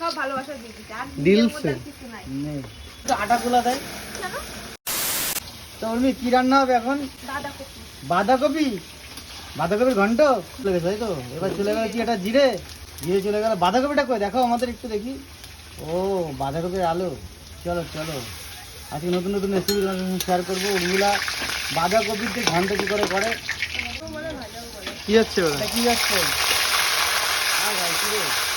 সব ভালোবাসা দিয়ে আর কিছু নাই তো আটা গুলা দেয় তো উর্মি কি রান্না হবে এখন বাঁধাকপি বাঁধাকপির ঘন্ট চলে গেছে তাই তো এবার চলে গেল কি একটা জিরে জিরে চলে গেল বাঁধাকপিটা কই দেখো আমাদের একটু দেখি ও বাঁধাকপির আলো চলো চলো আজকে নতুন নতুন রেসিপি শেয়ার করব উর্মিলা বাঁধাকপির যে ঘন্ট কি করে করে কি হচ্ছে কি যাচ্ছে আর ভাই কি রে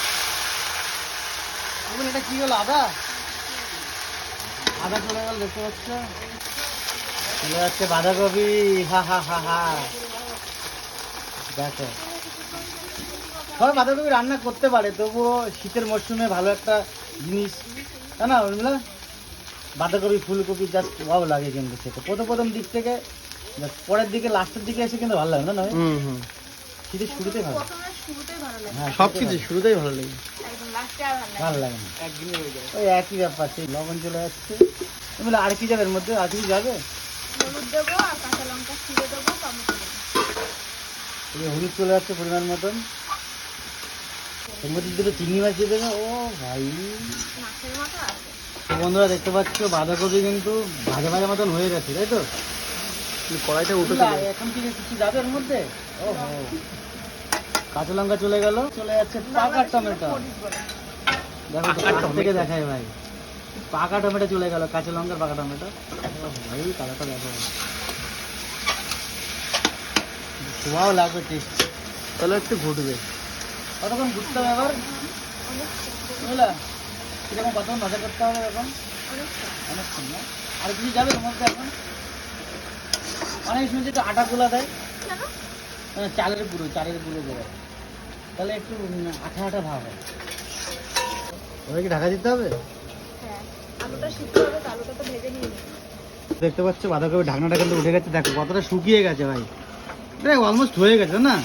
উর্মি, এটা কি হলো আদা? আদা চলে গেল দেখতে পাচ্ছ? চলে যাচ্ছে বাঁধাকপি হা হা হা হা। দেখো। সবাই বাঁধাকপি রান্না করতে পারে তবুও শীতের মরশুমে ভালো একটা জিনিস তাই না উর্মিলা বাঁধাকপি ফুলকপি জাস্ট ভাব লাগে কিন্তু খেতে। প্রথম প্রথম দিক থেকে পরের দিকে লাস্টের দিকে এসে কিন্তু ভালো লাগে না নয়? হুম হুম। শীতের শুরুতে ভালো শুরুতেই ভালো লাগে। হ্যাঁ সব কিছু শুরুতেই ভালো লাগে। ভালো লাগে না। একদিনই যায়। ওই একই ব্যাপার সেই লবণ চলে যাচ্ছে এমনি আর কি যাবে এর মধ্যে? আর কিছু যাবে? হলুদ দেবো আর কাঁচা লঙ্কা ছিঁড়ে দেবো টমেটো দেবো। এই হলুদ চলে যাচ্ছে পরিমাণ মতন। এর মধ্যে দুটো চিংড়ি মাছ দিয়ে দেবে। ও ভাই। বন্ধুরা দেখতে পাচ্ছ বাঁধাকপি কিন্তু ভাজা ভাজা মতন হয়ে গেছে তাই তো? কড়াইটা উঠে এখন কি কিছু যাবে এর মধ্যে? ও কাঁচা লঙ্কা চলে গেল। চলে যাচ্ছে পাকা টমেটো। দেখো থেকে। দেখায় ভাই। পাকা টমেটো চলে গেল কাঁচা লঙ্কার পাকা টমেটো। ভাই কালারটা দেখো। ধোয়াও লাগবে টেস্ট তাহলে একটু ঘুটবে কতক্ষণ ঘুরতে হবে এবার বুঝলা? কীরকম কতক্ষণ ভাজা করতে হবে এখন? অনেকক্ষণ না? আর কিছু যাবে মধ্যে এখন? অনেক শুনছি তো আটা গুলা দেয় মানে চালের গুঁড়ো চালের গুঁড়ো দেবে তাহলে একটু আঠা আঠা ভাব হয়। ওটা কি ঢাকা দিতে হবে? হ্যাঁ আলুটা সিদ্ধ হবে তো আলুটা তো ভেজে নিয়ে নিই। দেখতে পাচ্ছ বাঁধাকপি ঢাকনাটা কিন্তু উঠে গেছে। দেখো কতটা শুকিয়ে গেছে ভাই। দেখ অলমোস্ট হয়ে গেছে না?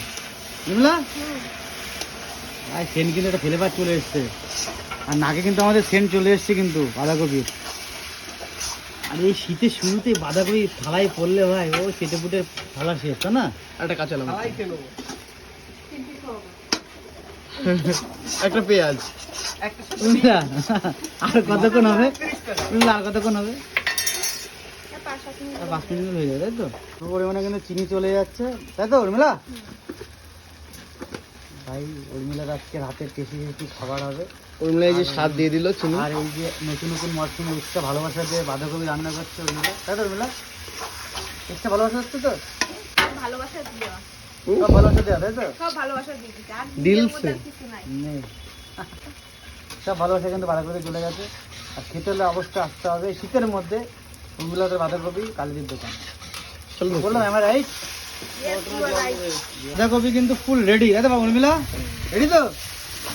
বুঝলা হুম আর সেন্ট কিন্তু একটা ফেলে পাত চলে এসছে। আর নাকে কিন্তু আমাদের সেন্ট চলে এসছে কিন্তু বাঁধাকপির আর এই শীতের শুরুতেই বাঁধাকপি থালায় পড়লে ভাই ও কেটে ফুটে থালা শেষ তাই না? একটা কাঁচা লঙ্কা। একটা পেঁয়াজ। আর কতক্ষণ হবে? আর কতক্ষণ হবে? আর পাঁচ মিনিট আর পাঁচ মিনিট হয়ে যাবে তাই তো? পুরো পরিমাণে কিন্তু চিনি চলে যাচ্ছে। তাই তো উর্মিলা? ভাই উর্মিলার আজকে রাতের টেস্টি টেস্টি খাবার হবে। এই যে স্বাদ দিয়ে দিল চিনি। আর এই যে নতুন নতুন মরশুমে এক্সট্রা ভালোবাসা দিয়ে বাঁধাকপি রান্না করছে উর্মিলা। তাই তো উর্মিলা? এক্সট্রা ভালোবাসা হচ্ছে তো? ভালোবাসা দেওয়া। সব ভালোবাসা দেওয়া তাই তো? সব ভালোবাসা দিয়ে আর দিল কিছু নেই। সব ভালোবাসা কিন্তু বাঁধাকপি চলে গেছে। আর খেতে হলে অবশ্যই আসতে হবে। শীতের মধ্যে উর্মিলাদের বাঁধাকপি কালিদির দোকান। বললাম আমার রাইট. বাঁধাকপি কিন্তু ফুল রেডি তাই তো বাবু উর্মিলা রেডি তো?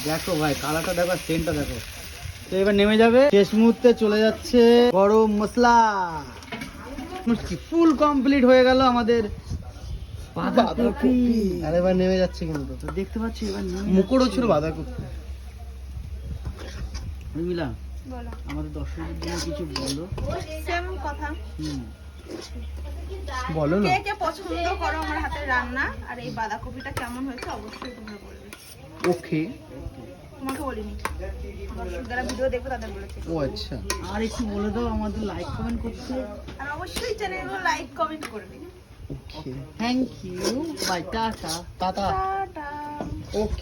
দেখো ভাই কালারটা দেখো সেন্টটা দেখো। তো এবার নেমে যাবে। শেষ মুহূর্তে চলে যাচ্ছে গরম মশলা। ফুল কমপ্লিট হয়ে গেল আমাদের বাঁধাকপি। আর এবার নেমে যাচ্ছে কিন্তু। দেখতে পাচ্ছি এবার নেমে মুকুটও ছিল বাঁধাকপি। উর্মিলা বলো। আমাদের দর্শকদের জন্য কিছু বলো। সেম কথা। হুম। বলো না। কে কে পছন্দ করো আমার হাতের রান্না আর এই বাঁধাকপিটা কেমন হয়েছে অবশ্যই তোমরা বলবে ওকে। তোমাকে বলিনি। দর্শক যারা ভিডিও দেখবে তাদের বলেছি। ও আচ্ছা। আর একটু বলে দাও আমাদের লাইক কমেন্ট করতে। আর অবশ্যই চ্যানেলগুলো লাইক কমেন্ট করবে okay. Thank you bye tata. Tata. Tata okay